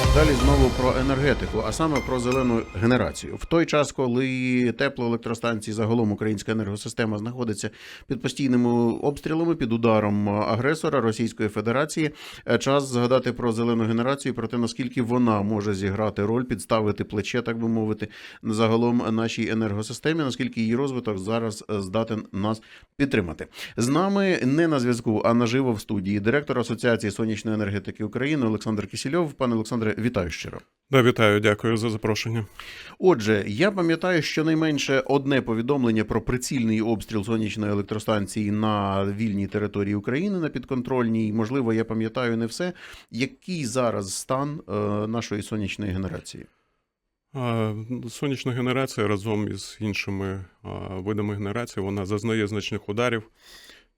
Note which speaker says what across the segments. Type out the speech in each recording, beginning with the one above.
Speaker 1: Bye. Далі знову про енергетику, а саме про зелену генерацію. В той час, коли теплоелектростанції загалом українська енергосистема знаходиться під постійними обстрілами, під ударом агресора Російської Федерації, е, час згадати про зелену генерацію, про те наскільки вона може зіграти роль, підставити плече, так би мовити, загалом нашій енергосистемі, наскільки її розвиток зараз е, здатен нас підтримати. З нами не на зв'язку, а наживо в студії директор Асоціації сонячної енергетики України Олександр Кисельов. Пане Олександре, вітаю щиро.
Speaker 2: Да, вітаю, дякую за запрошення.
Speaker 1: Отже, я пам'ятаю щонайменше одне повідомлення про прицільний обстріл сонячної електростанції на вільній території України на підконтрольній. Можливо, я пам'ятаю не все. Який зараз стан е, нашої сонячної генерації?
Speaker 2: Сонячна генерація разом із іншими видами генерації вона зазнає значних ударів.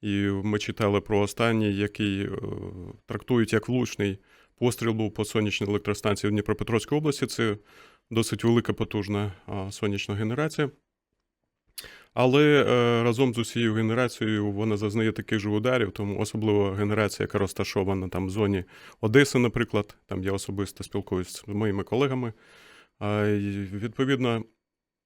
Speaker 2: І ми читали про останній, який е, трактують як влучний постріл був по сонячній електростанції в Дніпропетровській області. Це досить велика потужна сонячна генерація. Але е, разом з усією генерацією вона зазнає таких же ударів, тому особливо генерація, яка розташована там в зоні Одеси, наприклад, там я особисто спілкуюся з моїми колегами. Відповідно,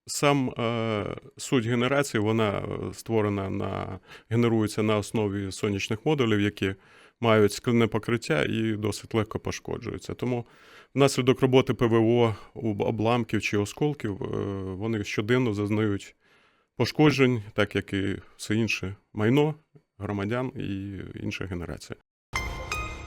Speaker 2: сам е, суть генерації вона е, створена на генерується на основі сонячних модулів, які мають скляне покриття і досить легко пошкоджуються. Тому внаслідок роботи ПВО об- обламків чи осколків е, вони щоденно зазнають пошкоджень, так як і все інше майно громадян і інша генерація.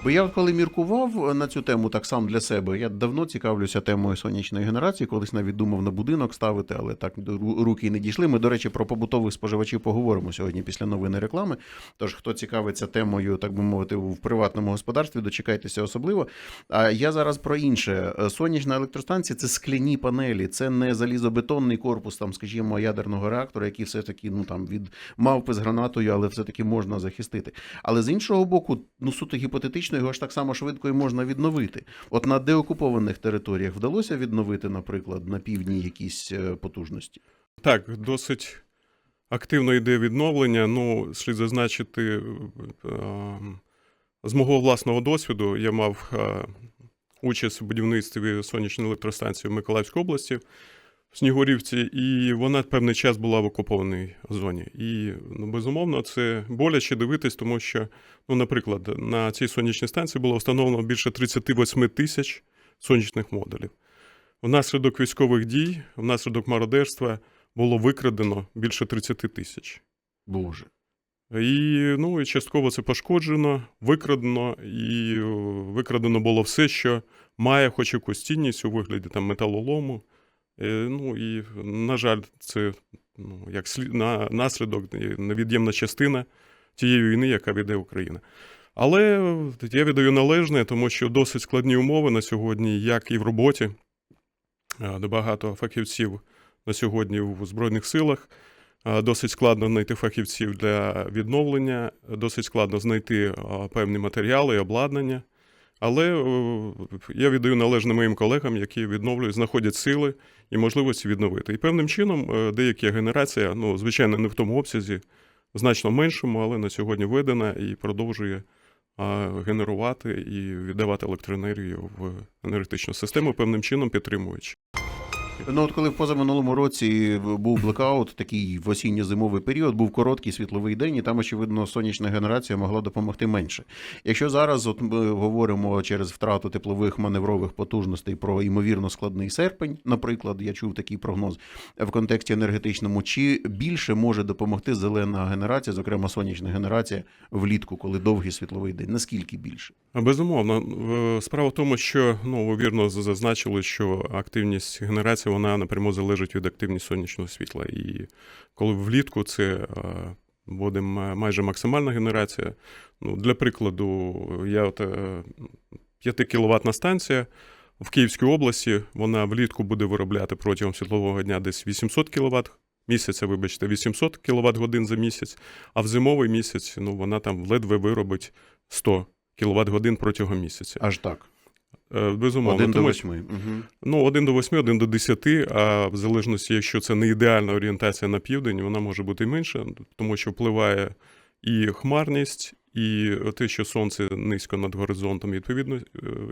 Speaker 1: Бо я коли міркував на цю тему так сам для себе, я давно цікавлюся темою сонячної генерації, колись навіть думав на будинок ставити, але так руки не дійшли. Ми, до речі, про побутових споживачів поговоримо сьогодні після новини реклами. Тож, хто цікавиться темою, так би мовити, в приватному господарстві, дочекайтеся особливо. А я зараз про інше. Сонячна електростанція це скляні панелі, це не залізобетонний корпус, там, скажімо, ядерного реактора, який все-таки ну там від мавпи з гранатою, але все-таки можна захистити. Але з іншого боку, ну суто гіпотетично, його ж так само швидко і можна відновити. От на деокупованих територіях вдалося відновити, наприклад, на півдні якісь е, потужності.
Speaker 2: Так, досить активно йде відновлення. Ну, слід зазначити, е, з мого власного досвіду я мав е, участь у будівництві сонячної електростанції в Миколаївській області в Снігурівці, і вона певний час була в окупованій зоні. І, ну, безумовно, це боляче дивитись, тому що, ну, наприклад, на цій сонячній станції було встановлено більше 38 тисяч сонячних модулів. Внаслідок військових дій, внаслідок мародерства було викрадено більше 30 тисяч.
Speaker 1: Боже.
Speaker 2: І, ну, і частково це пошкоджено, викрадено, і е, викрадено було все, що має хоч якусь цінність у вигляді там, металолому. Е, Ну і, на жаль, це ну, як слід, на, наслідок, е, невід'ємна частина тієї війни, яка веде Україна. Але е, я віддаю належне, тому що досить складні умови на сьогодні, як і в роботі, багато фахівців на сьогодні в Збройних силах. Досить складно знайти фахівців для відновлення, досить складно знайти певні матеріали і обладнання. Але е, я віддаю належне моїм колегам, які відновлюють, знаходять сили і можливості відновити. І певним чином е, деякі генерація, ну, звичайно, не в тому обсязі, значно меншому, але на сьогодні введена і продовжує генерувати і віддавати електроенергію в енергетичну систему, певним чином підтримуючи.
Speaker 1: Ну, от коли в позаминулому році був блекаут, такий в осінньо-зимовий період, був короткий світловий день, і там, очевидно, сонячна генерація могла допомогти менше. Якщо зараз от ми говоримо через втрату теплових маневрових потужностей про ймовірно складний серпень, наприклад, я чув такий прогноз в контексті енергетичному, чи більше може допомогти зелена генерація, зокрема сонячна генерація, влітку, коли довгий світловий день? Наскільки більше?
Speaker 2: А, Безумовно, Е, справа в тому, що ну ви вірно зазначили, що активність генерації вона напряму залежить від активності сонячного світла. І коли влітку це е, буде майже максимальна генерація. Ну, для прикладу, я от 5 кіловатна станція в Київській області, вона влітку буде виробляти протягом світлового дня десь 800 кВт. Місяця, вибачте, 800 кВт годин за місяць, а в зимовий місяць ну, вона там ледве виробить 100 кВт годин протягом місяця.
Speaker 1: Аж так.
Speaker 2: Е, Безумовно,
Speaker 1: Один до восьми. Угу.
Speaker 2: ну, 1 до 8, 1 до 10, а в залежності, якщо це не ідеальна орієнтація на південь, вона може бути менша, тому що впливає і хмарність, і те, що сонце низько над горизонтом, відповідно, е,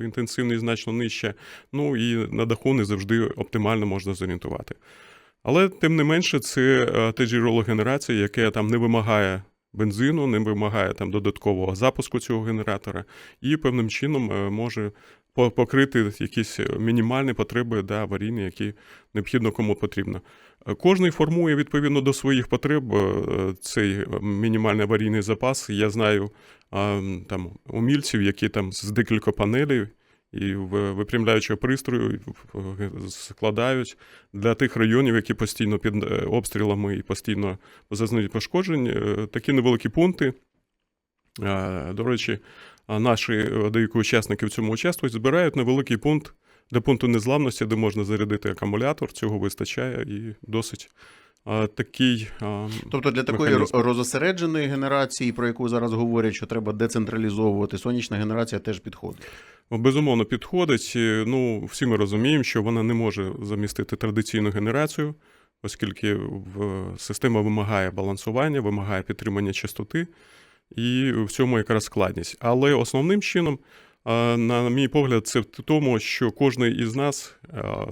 Speaker 2: інтенсивність значно нижча. Ну і на даху не завжди оптимально можна зорієнтувати. Але тим не менше, це е, те джерело генерації, яке там не вимагає бензину, не вимагає там додаткового запуску цього генератора, і певним чином може покрити якісь е, мінімальні потреби да, аварійні, які необхідно кому потрібно. Е, Кожний формує відповідно до своїх потреб е, цей мінімальний аварійний запас. Я знаю там умільців, які там з декілька панелей і випрямляючого пристрою складають для тих районів, які постійно під обстрілами і постійно зазнають пошкоджень. Такі невеликі пункти. Е, До речі, наші е, деякі учасники в цьому участвують, збирають невеликий пункт для пункту незламності, де можна зарядити акумулятор. Цього вистачає і досить такий.
Speaker 1: Тобто для такої
Speaker 2: Механізм.
Speaker 1: розосередженої генерації, про яку зараз говорять, що треба децентралізовувати, сонячна генерація теж підходить.
Speaker 2: Безумовно, підходить. Ну, всі ми розуміємо, що вона не може замістити традиційну генерацію, оскільки система вимагає балансування, вимагає підтримання частоти, і в цьому якраз складність. Але основним чином, на мій погляд, це в тому, що кожен із нас,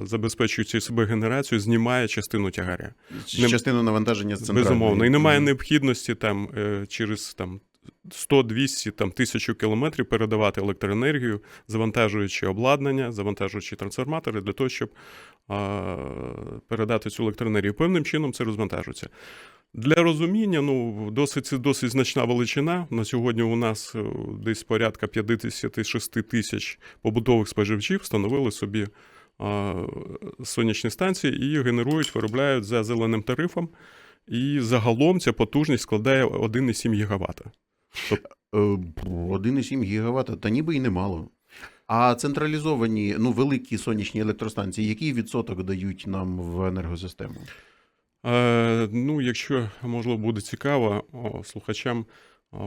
Speaker 2: забезпечуючи себе генерацію, знімає частину тягаря.
Speaker 1: Частину навантаження з центральної.
Speaker 2: Безумовно. І немає необхідності там е, через там 100, 200, там, тисячу кілометрів передавати електроенергію, завантажуючи обладнання, завантажуючи трансформатори для того, щоб а, передати цю електроенергію. Певним чином це розвантажується. Для розуміння, ну, досить, досить значна величина. На сьогодні у нас е, десь порядка 56 тисяч побутових споживачів встановили собі а, сонячні станції і генерують, виробляють за зеленим тарифом. І загалом ця потужність складає 1,7 ГВт.
Speaker 1: Е, 1,7 гігавата, та ніби й немало. А централізовані, ну, великі сонячні електростанції, який відсоток дають нам в енергосистему?
Speaker 2: Е, ну, якщо можливо буде цікаво о, слухачам,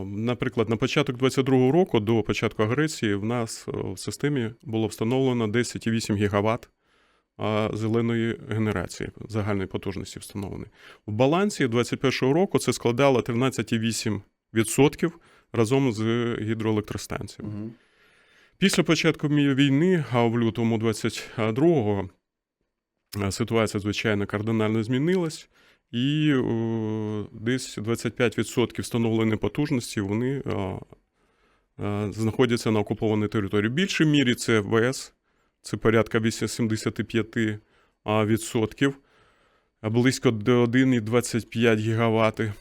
Speaker 2: наприклад, на початок 22-го року до початку агресії в нас в системі було встановлено 10,8 ГВт зеленої генерації загальної потужності встановленої. В балансі 21-го року це складало 13,8% разом з гідроелектростанціями.
Speaker 1: Угу.
Speaker 2: Після початку війни, а в лютому 22-го, е, ситуація, звичайно, кардинально змінилась, і десь 25% встановленої потужності вони знаходяться на окупованій території. В більшій мірі це ВС, це порядка 85%, а, відсотків, близько до 1,25 гігавати.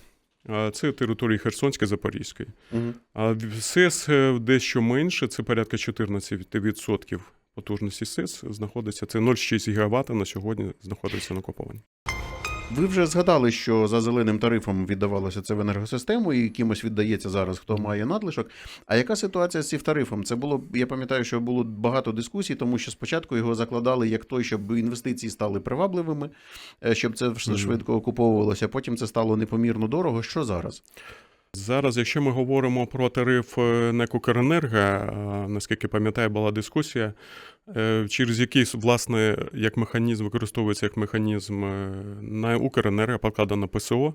Speaker 2: А, Це території Херсонської, Запорізької.
Speaker 1: Угу.
Speaker 2: А СЕС е, дещо менше, це порядка 14% потужності СЕС знаходиться. Це 0,6 ГВт на сьогодні знаходиться на окупованні.
Speaker 1: Ви вже згадали, що за зеленим тарифом віддавалося це в енергосистему, і кимось віддається зараз, хто має надлишок. А яка ситуація з цим тарифом? Це було, я пам'ятаю, що було багато дискусій, тому що спочатку його закладали як той, щоб інвестиції стали привабливими, е, щоб це швидко окуповувалося. Потім це стало непомірно дорого. Що зараз?
Speaker 2: Зараз, якщо ми говоримо про тариф на НЕК «Укренерго», е, наскільки пам'ятаю, була дискусія, е, через який, власне, як механізм використовується як механізм е, на Укренерго покладено ПСО,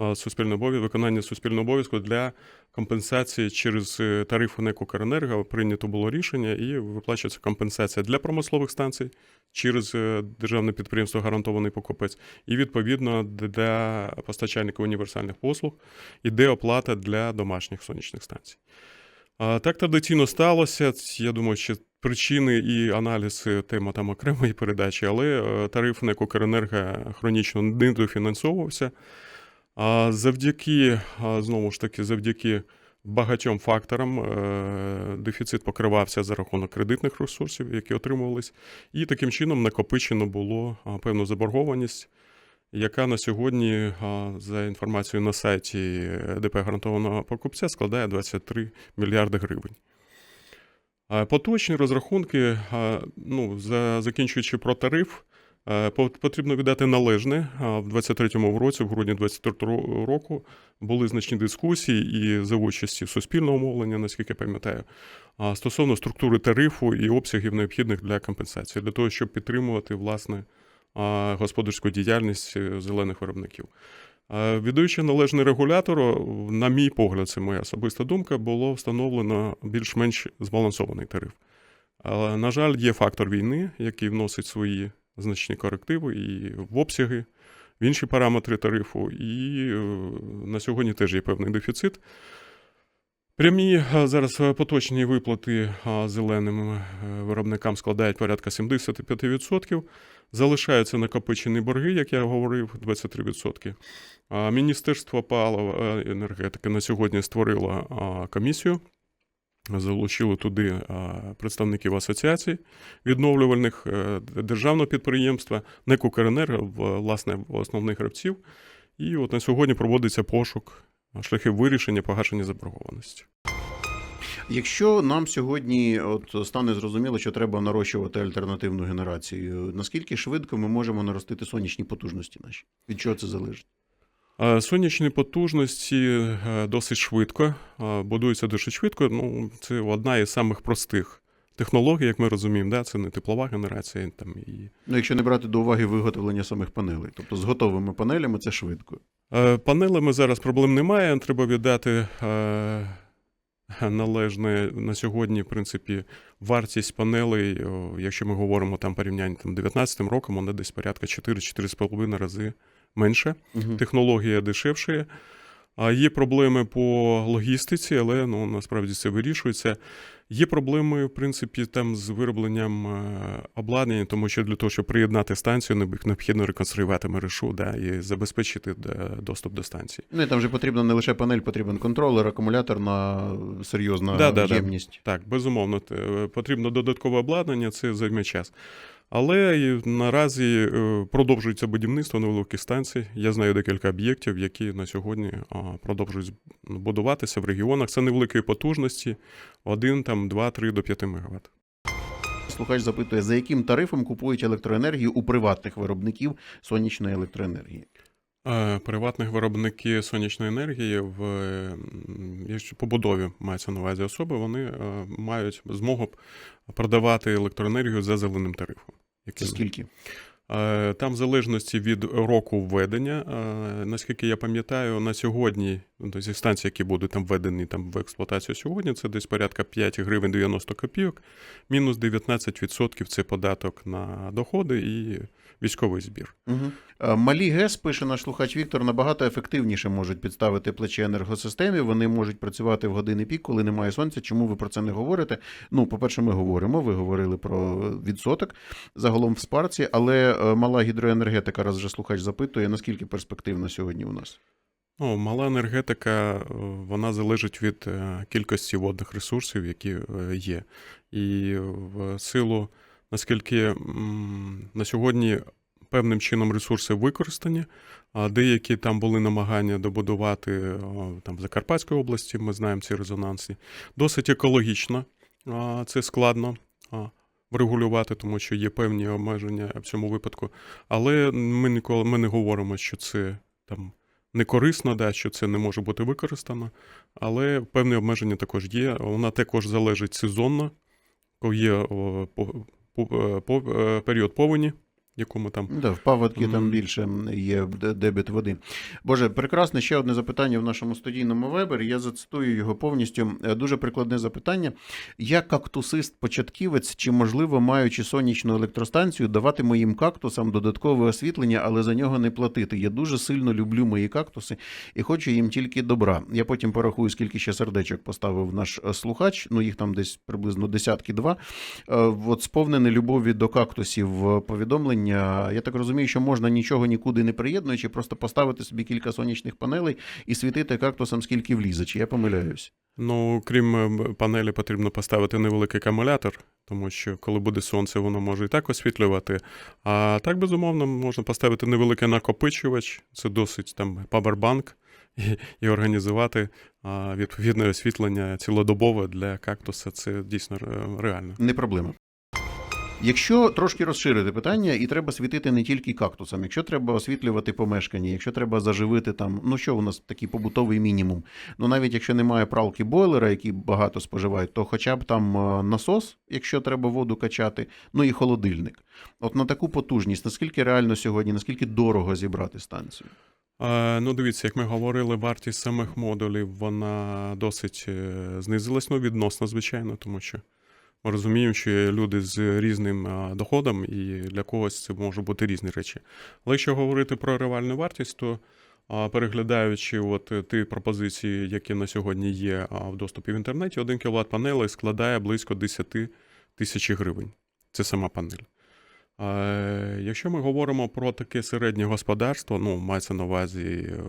Speaker 2: е, суспільний обов'язок, виконання суспільного обов'язку для компенсації через е, тариф НЕК «Укренерго» прийнято було рішення і виплачується компенсація для промислових станцій через е, державне підприємство гарантований покупець, і відповідно для постачальників універсальних послуг іде оплата для домашніх сонячних станцій. Так традиційно сталося. Я думаю, що причини і аналіз тема там окремої передачі, але тариф НЕК «Укренерго» хронічно не дофінансовувався. А завдяки, знову ж таки, завдяки багатьом факторам е, дефіцит покривався за рахунок кредитних ресурсів, які отримувались, і таким чином накопичено було певну заборгованість, яка на сьогодні, за інформацією на сайті ДП гарантованого покупця, складає 23 мільярди гривень. Поточні розрахунки, ну, закінчуючи про тариф, потрібно віддати належне. В 23-му році, в грудні 23-го року, були значні дискусії і за участі суспільного мовлення, наскільки я пам'ятаю, стосовно структури тарифу і обсягів необхідних для компенсації, для того, щоб підтримувати власне господарську діяльність е, зелених виробників. Е, Віддаючи належний регулятору, на мій погляд, це моя особиста думка, було встановлено більш-менш збалансований тариф. На жаль, є фактор війни, який вносить свої значні корективи і в обсяги, в інші параметри тарифу, і е, на сьогодні теж є певний дефіцит. Прямі е, зараз е, поточні виплати зеленим виробникам складають порядка 75%. Залишаються накопичені борги, як я говорив, 23%. А Міністерство палива енергетики на сьогодні створило комісію. Залучили туди представників асоціацій відновлювальних е, державного підприємства, НЕК «Укренерго», власне, основних гравців. І от на сьогодні проводиться пошук шляхів вирішення погашення заборгованості.
Speaker 1: Якщо нам сьогодні от стане зрозуміло, що треба нарощувати альтернативну генерацію, наскільки швидко ми можемо наростити сонячні потужності наші? Від чого це залежить?
Speaker 2: А, Сонячні потужності е, досить швидко, будуються дуже швидко. Ну, це одна із самих простих технологій, як ми розуміємо. Да? Це не теплова генерація. Там, і...
Speaker 1: Ну, якщо не брати до уваги виготовлення самих панелей, тобто з готовими панелями це швидко.
Speaker 2: Е, Панелями зараз проблем немає. Треба віддати е, належне на сьогодні, в принципі, вартість панелей, якщо ми говоримо там порівняння там 19 роком, вона десь порядка 4-4,5 рази менше.
Speaker 1: Угу.
Speaker 2: технологія дешевшає. А є проблеми по логістиці, але ну, насправді це вирішується. Є проблеми, в принципі, там з виробленням е, обладнання, тому що для того, щоб приєднати станцію, необхідно реконструювати мережу да, і забезпечити е, доступ до станції.
Speaker 1: Ну і там же потрібно не лише панель, потрібен контролер, акумулятор на серйозна
Speaker 2: Да, да, да. Так, безумовно, е, потрібно додаткове обладнання, це займе час. Але наразі е, продовжується будівництво невеликих станцій. Я знаю декілька об'єктів, які на сьогодні продовжують будуватися в регіонах. Це невеликої потужності 1, там, 2, 3 до 5 МВт.
Speaker 1: Слухач запитує, за яким тарифом купують електроенергію у приватних виробників сонячної електроенергії?
Speaker 2: Е, Приватних виробники сонячної енергії в е, побудові мається на увазі особи, вони е, мають змогу продавати електроенергію за зеленим тарифом.
Speaker 1: Це скільки?
Speaker 2: Там, в залежності від року введення, наскільки я пам'ятаю, на сьогодні ну, то зі станцій, які будуть там введені там в експлуатацію сьогодні, це десь порядка 5 гривень 90 копійок, мінус 19% це податок на доходи і військовий збір.
Speaker 1: Угу. Малі ГЕС, пише наш слухач Віктор, набагато ефективніше можуть підставити плече енергосистемі. Вони можуть працювати в години пік, коли немає сонця. Чому ви про це не говорите? Ну, по-перше, ми говоримо. Ви говорили про відсоток загалом в спарці, але е, мала гідроенергетика, раз вже слухач запитує, наскільки перспективна сьогодні у нас?
Speaker 2: Ну, мала енергетика, е, вона залежить від кількості водних ресурсів, які є. І в силу, наскільки на сьогодні певним чином ресурси використані, а деякі там були намагання добудувати там в Закарпатській області, ми знаємо ці резонансні. Досить екологічно це складно врегулювати, тому що є певні обмеження в цьому випадку. Але ми ніколи ми не говоримо, що це там не корисно, да, що це не може бути використано, але певні обмеження також є. Вона також залежить сезонно, коли є е, е, період повені, яку ми там.
Speaker 1: Да, в паводки там більше є де- дебіт води. Боже, прекрасне ще одне запитання в нашому студійному вебері. Я зацитую його повністю. Е, Дуже прикладне запитання. Я кактусист-початківець, чи можливо, маючи сонячну електростанцію, давати моїм кактусам додаткове освітлення, але за нього не платити. Я дуже сильно люблю мої кактуси і хочу їм тільки добра. Я потім порахую, скільки ще сердечок поставив наш е, слухач. Ну їх там десь приблизно десятки два. Е, От сповнене любові до кактусів е, повідомлення. Я так розумію, що можна нічого нікуди не приєднуючи, просто поставити собі кілька сонячних панелей і світити кактусам скільки влізе. Чи я помиляюсь?
Speaker 2: Ну, крім е, панелі, потрібно поставити невеликий акумулятор, тому що коли буде сонце, воно може і так освітлювати. А так, безумовно, можна поставити невеликий накопичувач, це досить там павербанк, і, і організувати а, відповідне освітлення цілодобове для кактуса. Це дійсно ре- реально.
Speaker 1: Не проблема. Якщо трошки розширити питання, і треба світити не тільки кактусам, якщо треба освітлювати помешкання, якщо треба заживити там, ну що у нас такий побутовий мінімум. Ну навіть якщо немає пралки бойлера, які багато споживають, то хоча б там е, насос, якщо треба воду качати, ну і холодильник. От на таку потужність, наскільки реально сьогодні, наскільки дорого зібрати станцію?
Speaker 2: Е, Ну, дивіться, як ми говорили, вартість самих модулів вона досить е, знизилась, ну, відносно, звичайно, тому що ми розуміємо, що є люди з різним доходом, і для когось це можуть бути різні речі. Але якщо говорити про реальну вартість, то переглядаючи от ті пропозиції, які на сьогодні є в доступі в інтернеті, 1 кВт панелей складає близько 10 тисяч гривень. Це сама панель. Якщо ми говоримо про таке середнє господарство, ну, мається на увазі, е,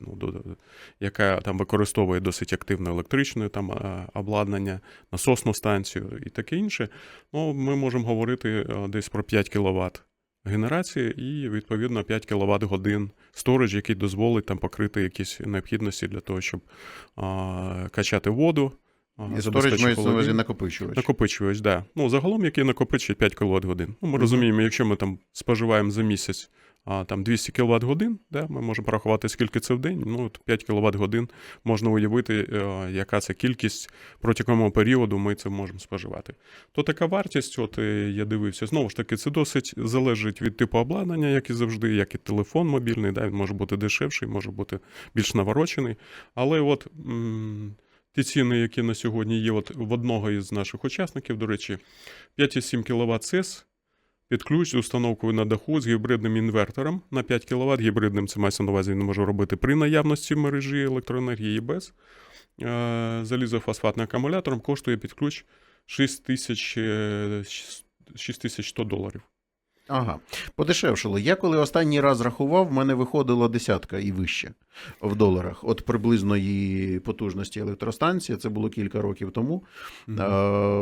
Speaker 2: ну, яке там використовує досить активно електричне там, е, обладнання, насосну станцію і таке інше, ну, ми можемо говорити е, десь про 5 кВт генерації і, відповідно, 5 кВт годин сторож, який дозволить там покрити якісь необхідності для того, щоб а, качати воду. А,
Speaker 1: І мається на увазі накопичувач.
Speaker 2: Накопичувач, да. Ну, загалом, який накопичує 5 кВт годин. Ну, ми
Speaker 1: Мгм.
Speaker 2: розуміємо, якщо ми там споживаємо за місяць а, там 200 кВт годин, да, ми можемо порахувати, скільки це в день. Ну, от 5 кВт годин можна уявити, е, яка це кількість, протягом періоду ми це можемо споживати. То така вартість, от е, я дивився, знову ж таки, це досить залежить від типу обладнання, як і завжди, як і телефон мобільний, да, він може бути дешевший, може бути більш наворочений. Але от. м, Ті ціни, які на сьогодні є от в одного із наших учасників, до речі, 5,7 кВт СЕС під ключ з установкою на даху з гібридним інвертором на 5 кВт. Гібридним це мається на увазі, він може робити при наявності мережі електроенергії і без. Е, Залізофосфатним акумулятором коштує під ключ 6000, е, 6100 доларів.
Speaker 1: Ага, подешевшило. Я коли останній раз рахував, в мене виходила десятка і вище в доларах. От приблизно її потужності електростанції, це було кілька років тому. Е,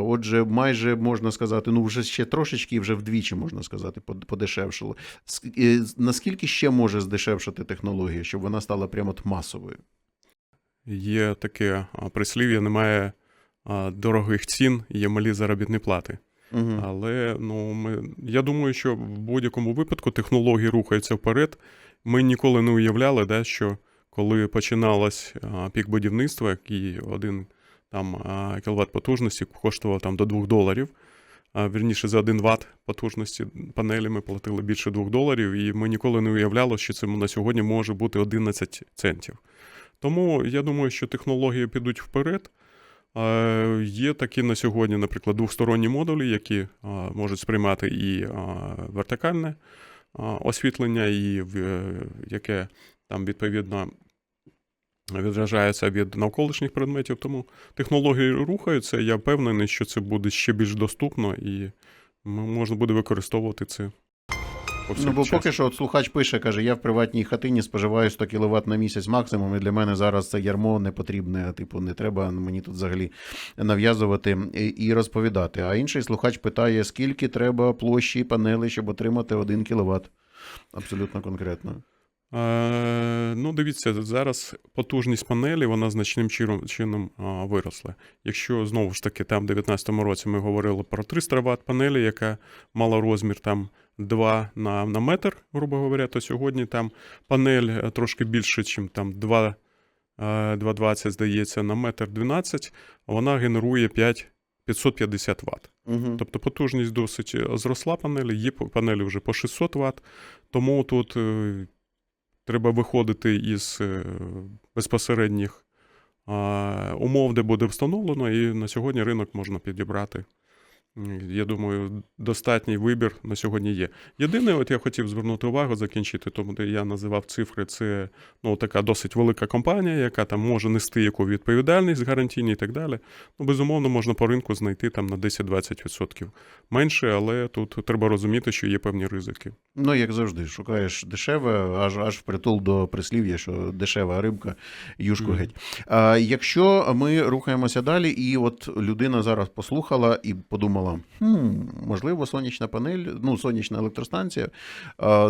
Speaker 1: Отже, майже можна сказати, ну вже ще трошечки, і вже вдвічі можна сказати, под- подешевшило. Ск- е, Наскільки ще може здешевшити технологія, щоб вона стала прямо от масовою?
Speaker 2: Є таке прислів'я, немає дорогих цін, є малі заробітні плати.
Speaker 1: Угу.
Speaker 2: Але ну, ми, я думаю, що в будь-якому випадку технології рухаються вперед. Ми ніколи не уявляли, да, що коли починалось а, пік будівництва, який один там а, кіловат потужності коштував там до 2 доларів. А, вірніше, за 1 Вт потужності панелі ми платили більше 2 доларів, і ми ніколи не уявляли, що це на сьогодні може бути 11 центів. Тому я думаю, що технології підуть вперед. Є такі на сьогодні, наприклад, двосторонні модулі, які можуть сприймати і вертикальне освітлення, і е, яке там відповідно відражається від навколишніх предметів. Тому технології рухаються. Я впевнений, що це буде ще більш доступно і можна буде використовувати це.
Speaker 1: Ну, бо поки що от слухач пише, каже, я в приватній хатині споживаю 100 кВт на місяць максимум, і для мене зараз це ярмо не потрібне, типу, не треба мені тут взагалі нав'язувати і- розповідати. А інший слухач питає, скільки треба площі панели, щоб отримати 1 кВт. Абсолютно конкретно.
Speaker 2: Е, ну, дивіться, зараз потужність панелі вона значним чином, виросла. Якщо знову ж таки там в 2019 році ми говорили про 300 Вт панелі, яка мала розмір там 2 на, на метр, грубо говоря, то сьогодні там панель е, трошки більше, ніж там 2, е, 2,20, здається, на метр 12, вона генерує 5, 550 Вт.
Speaker 1: Угу.
Speaker 2: Тобто потужність досить е, зросла панелі, є панелі вже по 600 Вт, тому тут е, треба виходити із е, безпосередніх умов, де буде встановлено, і на сьогодні ринок можна підібрати. Я думаю, достатній вибір на сьогодні є. Єдине, от я хотів звернути увагу, закінчити, тому де я називав цифри, це ну, така досить велика компанія, яка там може нести яку відповідальність гарантійні і так далі. Ну, безумовно, можна по ринку знайти там на 10-20% менше, але тут треба розуміти, що є певні ризики.
Speaker 1: Ну, як завжди, шукаєш дешеве, аж аж впритул до прислів'я, що дешева рибка, юшку
Speaker 2: Мгм.
Speaker 1: геть. А, якщо ми рухаємося далі, і от людина зараз послухала і подумала: хм, можливо, сонячна панель, ну, сонячна електростанція,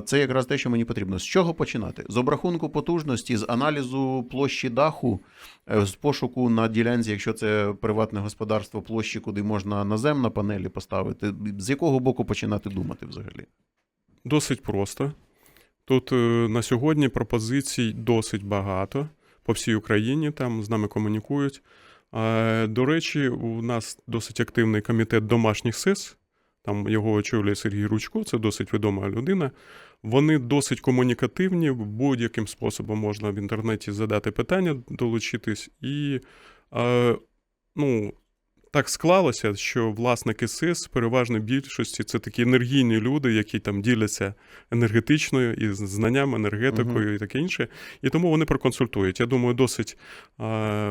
Speaker 1: це якраз те, що мені потрібно. З чого починати? З обрахунку потужності, з аналізу площі даху, е, з пошуку на ділянці, якщо це приватне господарство, площі, куди можна наземно панелі поставити. З якого боку починати думати взагалі?
Speaker 2: Досить просто. Тут е, на сьогодні пропозицій досить багато по всій Україні, там з нами комунікують. До речі, у нас досить активний комітет домашніх СИС. Там його очолює Сергій Ручко, це досить відома людина. Вони досить комунікативні, будь-яким способом можна в інтернеті задати питання, долучитись. І ну, так склалося, що власники СИС в переважній більшості це такі енергійні люди, які там діляться енергетичною і знанням, енергетикою і таке інше. І тому вони проконсультують. Я думаю, досить е,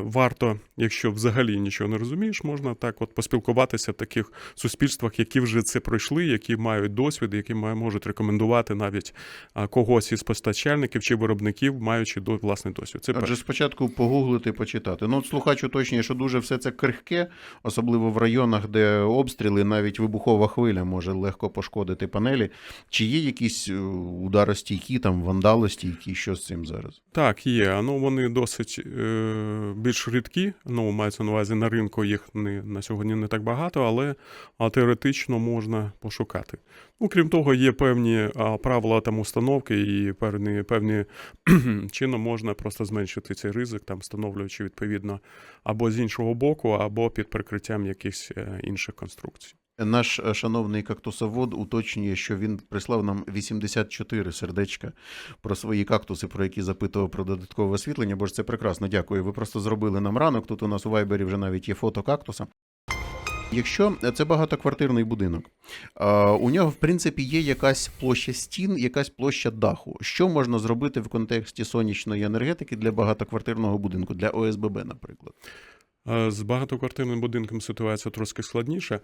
Speaker 2: варто, якщо взагалі нічого не розумієш, можна так от поспілкуватися в таких суспільствах, які вже це пройшли, які мають досвід, які можуть рекомендувати навіть когось із постачальників чи виробників, маючи до власний досвід. Це перше.
Speaker 1: спочатку погуглити, почитати. Ну, от слухач уточнює, що дуже все це крихке, особливо в районах, де обстріли, навіть вибухова хвиля може легко пошкодити панелі. Чи є якісь удари ударостійкі, там вандалостійкі, що з цим зараз?
Speaker 2: Так, є. Ну вони досить е, більш рідкі. Ну, мається на увазі на ринку їх не, на сьогодні не так багато, але теоретично можна пошукати. Ну, крім того, є певні правила там установки, і певні, певні чином можна просто зменшити цей ризик, там встановлюючи відповідно або з іншого боку, або під прикриттям якихось е, інших конструкцій.
Speaker 1: Наш е, шановний кактусовод уточнює, що він прислав нам 84 сердечка про свої кактуси, про які запитував про додаткове освітлення. Бо ж це прекрасно, дякую. Ви просто зробили нам ранок. Тут у нас у Вайбері вже навіть є фото кактуса. Якщо це багатоквартирний будинок, у нього в принципі є якась площа стін, якась площа даху. Що можна зробити в контексті сонячної енергетики для багатоквартирного будинку, для ОСББ, наприклад?
Speaker 2: Е, З багатоквартирним будинком ситуація трошки складніша.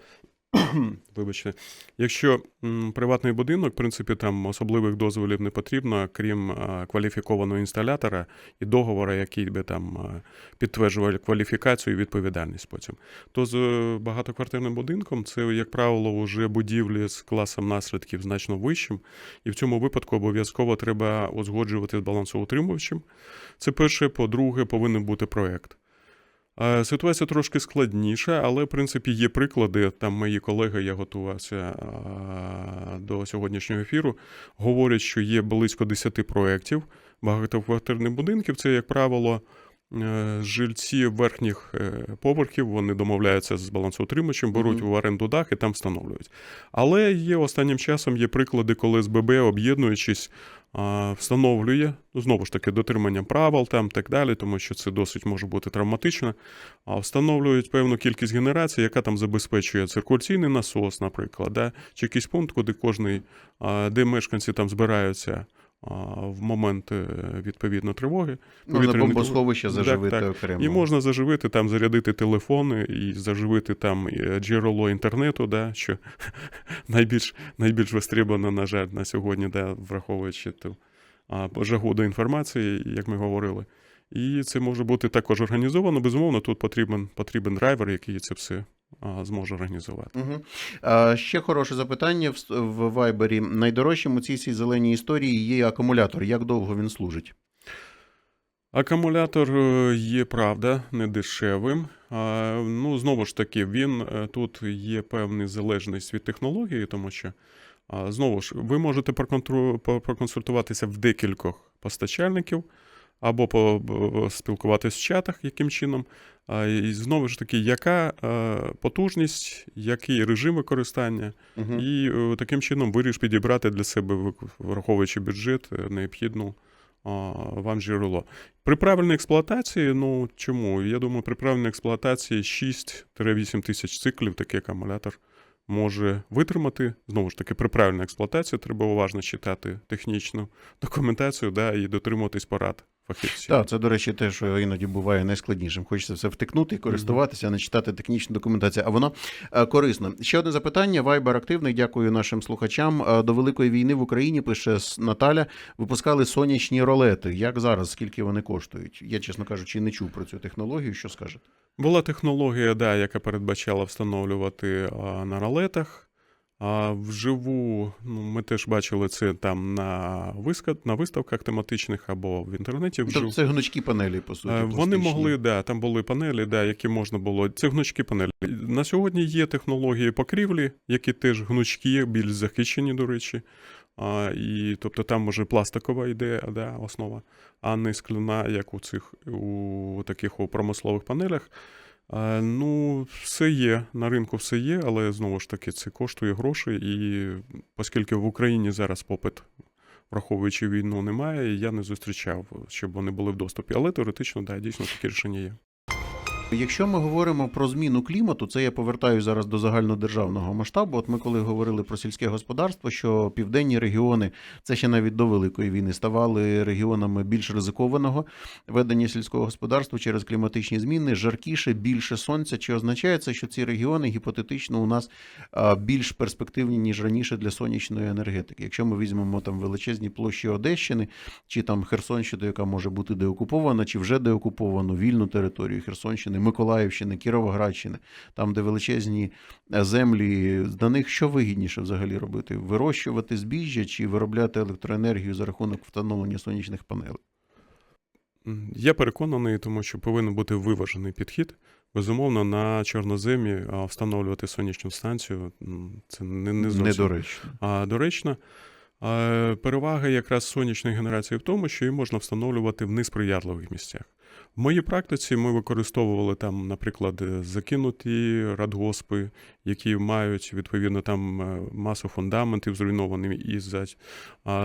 Speaker 2: Вибачте, якщо приватний будинок, в принципі, там особливих дозволів не потрібно, крім кваліфікованого інсталятора і договора, який би там підтверджував кваліфікацію і відповідальність потім. То з е, багатоквартирним будинком це, як правило, вже будівлі з класом наслідків значно вищим, і в цьому випадку обов'язково треба узгоджувати з балансоутримувачем. Це перше, по-друге, повинен бути проект. Е, Ситуація трошки складніша, але в принципі є приклади. Там мої колеги, я готувався е, до сьогоднішнього ефіру, говорять, що є близько 10 проєктів багатоквартирних будинків. Це, як правило, е, жильці верхніх поверхів, вони домовляються з балансоутримувачем, беруть
Speaker 1: Мгм.
Speaker 2: в оренду дах і там встановлюють. Але є останнім часом є приклади, коли СББ, об'єднуючись, а, встановлює ну, знову ж таки дотримання правил там так далі, тому що це досить може бути травматично. А встановлюють певну кількість генерацій, яка там забезпечує циркуляційний насос, наприклад, да? чи якийсь пункт, куди кожний, де мешканці там збираються в момент е, відповідно тривоги.
Speaker 1: Ну, на бомбосховище
Speaker 2: Так,
Speaker 1: заживити
Speaker 2: так.
Speaker 1: окремо.
Speaker 2: І можна заживити там, зарядити телефони і заживити там е, джерело інтернету, да, що найбільш, найбільш вистрібано, на жаль, на сьогодні, да, враховуючи ту жагу до інформації, як ми говорили. І це може бути також організовано. Безумовно, тут потрібен, потрібен драйвер, який це все зможе організувати.
Speaker 1: Угу. А, ще хороше запитання в, Вайбері. Найдорожчим у цій всій зеленій історії є акумулятор. Як довго він служить?
Speaker 2: Акумулятор е, є правда не дешевим. А, Ну, знову ж таки, він е, тут є певна залежність від технології, тому що а, знову ж ви можете проконсультуватися в декількох постачальників або по- спілкуватись в чатах, яким чином. І знову ж таки, яка потужність, який режим використання,
Speaker 1: Угу.
Speaker 2: і е, таким чином виріш підібрати для себе, враховуючи бюджет, е, необхідну вам джерело. При правильній експлуатації, ну чому? Я думаю, при правильній експлуатації 6-8 тисяч циклів такий акумулятор може витримати. Знову ж таки, при правильній експлуатації треба уважно читати технічну документацію да, і дотримуватись порад фахівців.
Speaker 1: Так, це, до речі, те, що іноді буває найскладнішим. Хочеться все втикнути і користуватися, а не читати технічну документацію. А воно е, корисно. Ще одне запитання. Вайбер активний. Дякую нашим слухачам. Е, До Великої війни в Україні пише Наталя. Випускали сонячні ролети. Як зараз? Скільки вони коштують? Я, чесно кажучи, не чув про цю технологію. Що скажете?
Speaker 2: Була технологія, да, яка передбачала встановлювати а, на ролетах. А вживу ну, ми теж бачили це там на, виска... на виставках тематичних або в інтернеті. Вживу.
Speaker 1: Тобто це гнучкі панелі, по суті.
Speaker 2: Е, Вони
Speaker 1: пластичні.
Speaker 2: могли, да, там були панелі, да, які можна було. Це гнучкі панелі. На сьогодні є технології покрівлі, які теж гнучкі, більш захищені, до речі. А, і, тобто там може пластикова йде да, основа, а не скляна, як у цих у таких у промислових панелях. Ну, все є, на ринку все є, але знову ж таки це коштує грошей, і оскільки в Україні зараз попит, враховуючи війну, немає, я не зустрічав, щоб вони були в доступі. Але теоретично, да, дійсно такі рішення є.
Speaker 1: Якщо ми говоримо про зміну клімату, це я повертаю зараз до загальнодержавного масштабу. От ми коли говорили про сільське господарство, що південні регіони, це ще навіть до великої війни, ставали регіонами більш ризикованого ведення сільського господарства через кліматичні зміни, жаркіше, більше сонця. Чи означає це, що ці регіони гіпотетично у нас більш перспективні ніж раніше для сонячної енергетики? Якщо ми візьмемо там величезні площі Одещини, чи там Херсонщину, яка може бути деокупована, чи вже деокуповану вільну територію Херсонщини, Миколаївщини, Кіровоградщини, там, де величезні е, землі, на них що вигідніше взагалі робити? Вирощувати збіжжя чи виробляти електроенергію за рахунок встановлення сонячних панелей?
Speaker 2: Я переконаний, тому що повинен бути виважений підхід. Безумовно, на чорноземі встановлювати сонячну станцію це не, не зовсім
Speaker 1: Недоречно.
Speaker 2: А, доречно. Перевага якраз сонячної генерації в тому, що її можна встановлювати в несприятливих місцях. В моїй практиці ми використовували там, наприклад, е, закинуті радгоспи, які мають відповідно там е, масу фундаментів зруйновані, і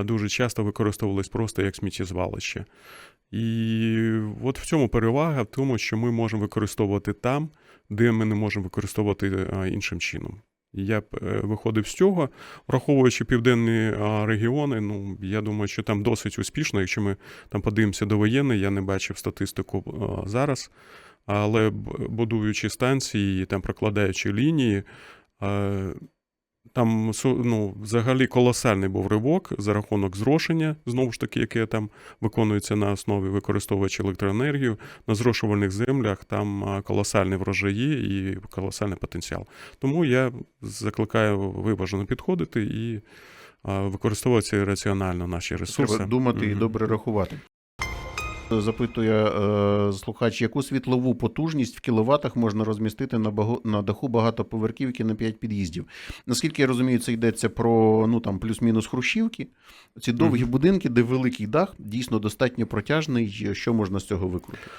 Speaker 2: дуже часто використовувались просто як сміттєзвалище. І от в цьому перевага в тому, що ми можемо використовувати там, де ми не можемо використовувати іншим чином. Я б е, виходив з цього, враховуючи південні регіони. Ну я думаю, що там досить успішно. Якщо ми там подивимося до воєнної, я не бачив статистику зараз. Але будуючи станції, там прокладаючи лінії, там ну, взагалі колосальний був ривок за рахунок зрошення, знову ж таки, яке там виконується на основі використовуючи електроенергію. На зрошувальних землях там а, колосальний врожаї і колосальний потенціал. Тому я закликаю виважено підходити і використовувати раціонально наші ресурси.
Speaker 1: Треба думати і добре рахувати. Запитує е, слухач, яку світлову потужність в кіловатах можна розмістити на, багу, на даху багатоповерхівки на 5 під'їздів. Наскільки я розумію, це йдеться про ну там плюс-мінус хрущівки. Ці довгі
Speaker 2: Мгм.
Speaker 1: будинки, де великий дах, дійсно достатньо протяжний. Що можна з цього викрутити?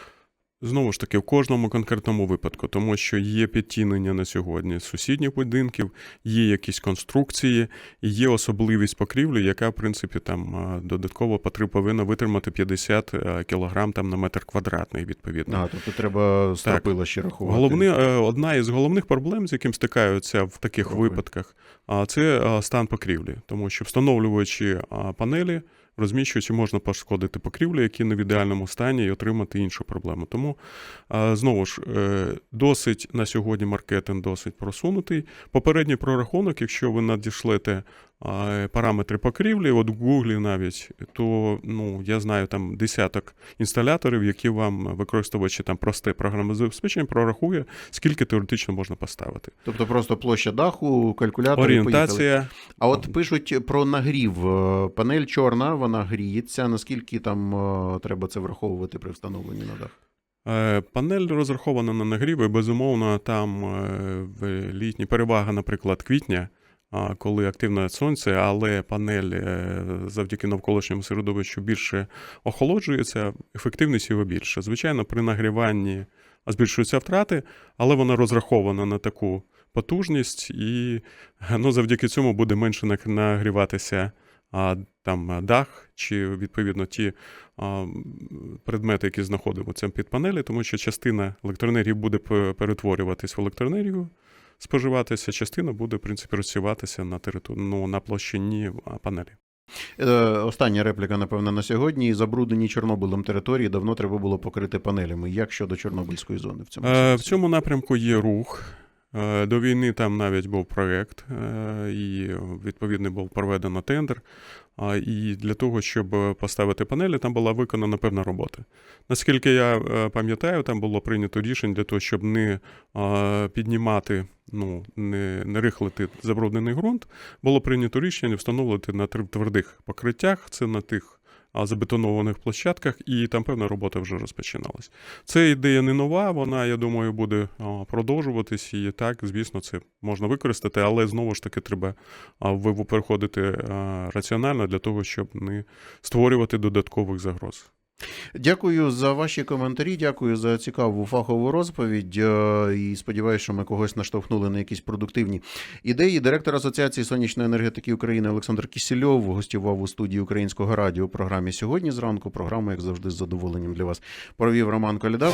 Speaker 2: Знову ж таки, в кожному конкретному випадку, тому що є підтінення на сьогодні сусідніх будинків, є якісь конструкції, є особливість покрівлі, яка, в принципі, там додатково повинна витримати 50 а, кілограм там на метр квадратний, відповідно.
Speaker 1: А, тобто треба стропила ще рахувати.
Speaker 2: Головне, е, одна із головних проблем, з яким стикаються в таких
Speaker 1: Дякую.
Speaker 2: випадках, це стан покрівлі, тому що встановлюючи панелі, розміщуючи, можна пошкодити покрівлі, які не в ідеальному стані, і отримати іншу проблему. Тому знову ж е, досить на сьогодні маркетинг досить просунутий. Попередній прорахунок, якщо ви надішлете параметри покрівлі, от в Гуглі навіть, то ну я знаю там десяток інсталяторів, які вам використовуючи там просте програмне забезпечення, прорахує, скільки теоретично можна поставити.
Speaker 1: Тобто просто площа даху, калькулятор. і поїхали.
Speaker 2: Орієнтація.
Speaker 1: А от пишуть про нагрів. Е, Панель чорна, вона гріється. Наскільки там е, треба це враховувати при встановленні на дах?
Speaker 2: Е, Панель розрахована на нагрів, і безумовно, там літні перевага, наприклад, квітня, коли активне сонце, але панель е, завдяки навколишньому середовищу більше охолоджується, ефективність його більше. Звичайно, при нагріванні збільшуються втрати, але вона розрахована на таку потужність, і ну, завдяки цьому буде менше нагріватися а, там дах, чи відповідно ті а, предмети, які знаходимося під панелі, тому що частина електроенергії буде пе- перетворюватись в електроенергію, споживатися, частина буде, в принципі, розсіватися на територію ну, на площині панелі.
Speaker 1: Е, Остання репліка, напевно, на сьогодні. Забруднені Чорнобилем території давно треба було покрити панелями. Як щодо Чорнобильської зони в цьому
Speaker 2: Е, в цьому напрямку є рух. Е, До війни там навіть був проєкт, е, і відповідно був проведено тендер. І для того, щоб поставити панелі, там була виконана певна робота. Наскільки я е, пам'ятаю, там було прийнято рішення для того, щоб не піднімати, ну, не, не рихлити забруднений ґрунт, було прийнято рішення встановлювати на твердих покриттях, це на тих забетонованих площадках, і там певна робота вже розпочиналась. Це ідея не нова, вона, я думаю, буде продовжуватись. І так, звісно, це можна використати, але знову ж таки треба переходити раціонально для того, щоб не створювати додаткових загроз.
Speaker 1: Дякую за ваші коментарі, дякую за цікаву фахову розповідь. е, І сподіваюся, що ми когось наштовхнули на якісь продуктивні ідеї. Директор Асоціації сонячної енергетики України Олександр Кісільов гостював у студії Українського радіо у програмі сьогодні зранку. Програму, як завжди, з задоволенням для вас провів Роман Коляда.